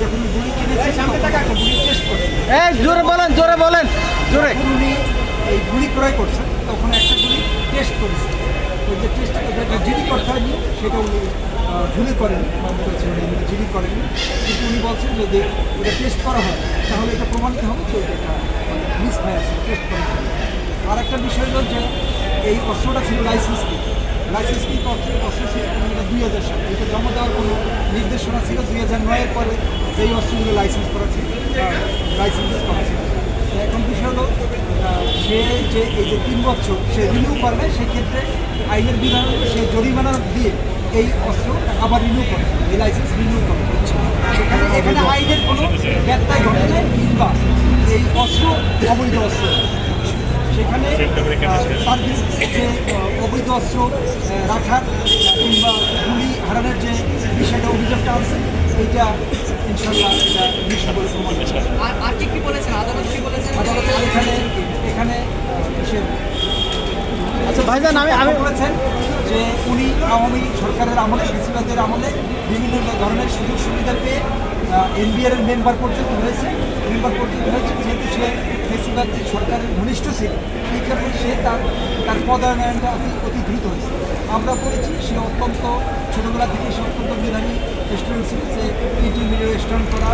যখন গুলি গুলি জোরে বলেন জোরে বলেন জোরে উনি এই গুলি ক্রয় করছেন তখন একটা গুলি টেস্ট করেছে ওই যে টেস্ট যেটা জিডি করতে হয়নি সেটা উনি ভুলে করেনি জিডি করেনি কিন্তু উনি বলছেন যদি এটা টেস্ট করা হয় তাহলে এটা প্রমাণিত হবে যে এটা মিস হয়ে আছে টেস্ট করা। আর একটা বিষয় হলো যে এই অস্ত্রটা ছিল লাইসেন্স লাইসেন্স কি অস্ত্র এটা দুই হাজার সালে এটা জমা দেওয়ার কোনো নির্দেশনা ছিল দুই হাজার নয়ের পরে যেই অস্ত্রগুলো লাইসেন্স করা ছিল লাইসেন্স করা ছিল। এখন বিষয় হলো সে যে এই যে তিন বছর সে রিনিউ করবে, সেক্ষেত্রে আইনের বিধান, সে জরিমানা দিয়ে এই অস্ত্র আবার রিনিউ করে এই লাইসেন্স রিনিউ করে এখানে এখানে আইনের কোনো ব্যত্যয় ঘটে নাই, কিংবা এই অস্ত্র, অবৈধ অস্ত্র সেখানে যে অবৈধ অস্ত্র রাখার কিংবা গুলি হারানোর যে বিষয়টা অভিযোগটা আছে এইটা ইনশাল্লাহ এটা নিশ্চিত প্রমাণ আর আর কি কি বলেছেন? আদালত কি বলেছেন? আদালতে এখানে এখানে আচ্ছা ভাইজান আমি আমি বলেছেন যে উনি আওয়ামী সরকারের আমলে বেশিরভাগের আমলে বিভিন্ন ধরনের সুযোগ সুবিধা পেয়ে এনবিআর এর মেম্বার পর্যন্ত হয়েছে মেম্বার পর্যন্ত হয়েছে যেহেতু সে বেশিরভাগ সরকারের ঘনিষ্ঠ ছিল, এই কারণে সে তার তার পদায়নটা অতি অতি দ্রুত হয়েছে। আমরা করেছি, সে অত্যন্ত ছোটোবেলা থেকে সে অত্যন্ত মেধাবী স্টুডেন্ট ছিল, সে ইন্টারমিডিয়েট স্টুডেন্ট করা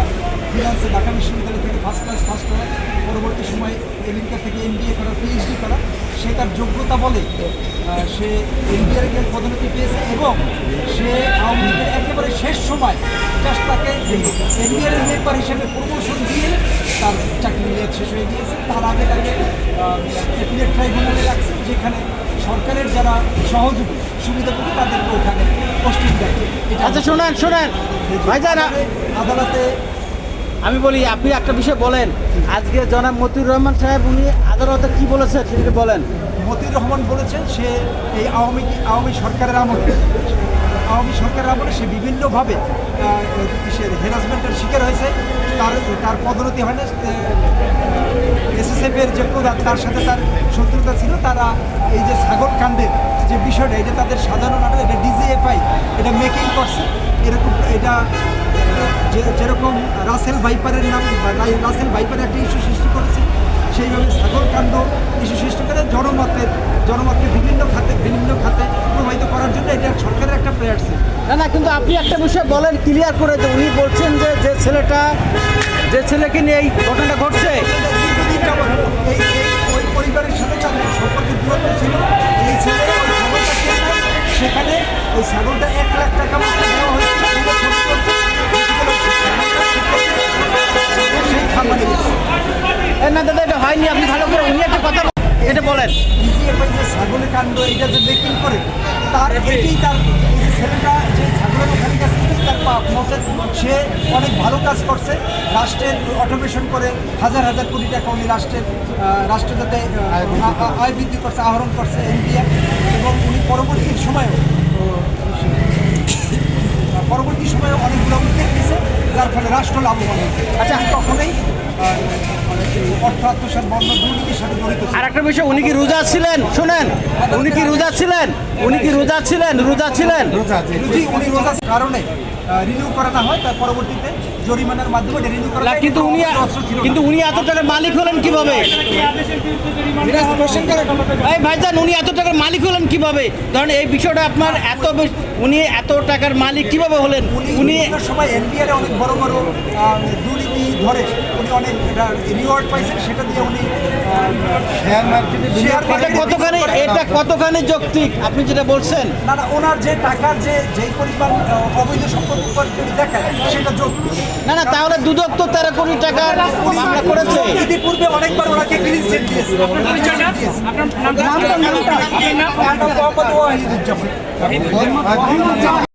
ফিনান্সে ঢাকা বিশ্ববিদ্যালয় থেকে ফার্স্ট ক্লাস ফার্স্ট করা পরবর্তী সময় আমেরিকা থেকে এমবিএ করা পিএইচডি করা, সে তার যোগ্যতা বলে সে এনডিআর এর পদোন্নতি পেয়েছে এবং সে আওয়ামী লীগের একেবারে শেষ সময় তাকে এনডিআর মেম্বার হিসেবে প্রমোশন দিয়ে তার চাকরি মেয়াদ শেষ হয়ে গিয়েছে। তার আগে তাকে অ্যাপিলেট ট্রাইব্যুনালে রাখছে যেখানে সরকারের যারা সহযোগী সুবিধাভোগী তাদেরকে ওখানে পোস্টিং দেয়। আচ্ছা শোনেন শোনেন। আদালতে আমি বলি আপনি একটা বিষয় বলেন। আজকে জনাব মতিউর রহমান সাহেব উনি আদালতে কি বলেছেন সেটাকে বলেন। মতিউর রহমান বলেছেন সে এই আওয়ামী আওয়ামী সরকারের আমলে। আওয়ামী সরকারের আমলে সে বিভিন্নভাবে সে হ্যারাসমেন্টের শিকার হয়েছে। তার তার পদোন্নতি হয় না। এসএসএফ এর যে প্রধান তার সাথে তার শত্রুতা ছিল। তারা এই যে সাগর কাণ্ডের যে বিষয়টা, এটা তাদের সাধারণ নাটক, এটা ডিজিএফআই এটা মেকিং করছে। এরকম, এটা যেরকম রাসেল ভাইপারের নাম রাসেল ভাইপারের একটা ইস্যু সৃষ্টি করেছে, সেইভাবে সাগর কাণ্ড ইস্যু সৃষ্টি করে জনমতের, জনমতকে বিভিন্ন খাতে, বিভিন্ন খাতে প্রভাবিত করার জন্য এটা সরকারের একটা প্রেয়ার ছিল না না কিন্তু আপনি একটা বিষয় বলেন ক্লিয়ার করে যে উনি বলছেন যে যে ছেলেটা, যে ছেলেকে নিয়ে এই ঘটনাটা ঘটছে। পরিবারের ছিল এই ছেলে সেখানে না দাদা, এটা হয়নি, আপনি ভালো করে উনি একটা কথা এটা বলেন। ছাগলের কাণ্ড এটা যে মেকিং করে তার এটাই তার ছেলেটা যে ছাগলের ওখানে গেছে তার পাপ নচেত সে অনেক ভালো কাজ করছে। রাষ্ট্রের অটোমেশন করে হাজার হাজার কোটি টাকা উনি রাষ্ট্রের রাষ্ট্র যাতে আয় বৃদ্ধি করছে। আহরণ করছে ইন্ডিয়া এবং উনি পরবর্তী সময়েও পরবর্তী সময়ে অনেকগুলো যার ফলে রাষ্ট্র লাভবান হয়েছে। আচ্ছা। কখনোই মানে। আর একটা বিষয় উনি কি রোজা ছিলেন? শোনেন উনি কি রোজা ছিলেন? উনি কি রোজা ছিলেন? রোজা ছিলেন? রোজার কারণে রিনিউ করা না হয় তার পরবর্তীতে জরিমানার মাধ্যমে রিনিউ করা যায়। কিন্তু উনি। কিন্তু উনি এত টাকার মালিক হলেন কীভাবে? এই ভাইজান উনি এত টাকার মালিক হলেন কীভাবে? ধরেন এই বিষয়টা আপনার এত বেশ- উনি এত টাকার মালিক কীভাবে হলেন? উনি সময় এনবিআর অনেক বড় বড় দুর্নীতি ধরে। উনি অনেক রিওয়ার্ড পাইছেন সেটা দিয়ে উনি শেয়ার মার্কেটে শেয়ার এটা কতখানি এটা কতখানি যৌক্তিক? আপনি যেটা বলছেন। না না ওনার যে টাকার যে যেই পরিমাণ অবৈধ সম্পর্ক যদি দেখায় সেটা যোগ না না তাহলে দুদক তো তেরো কোটি টাকার মামলা করেছে। ইতিপূর্বে অনেকবার ওনাকে ক্লিন চিট দিয়েছে। আপনার মোহাম্মদ ওয়াহিদুজ্জামান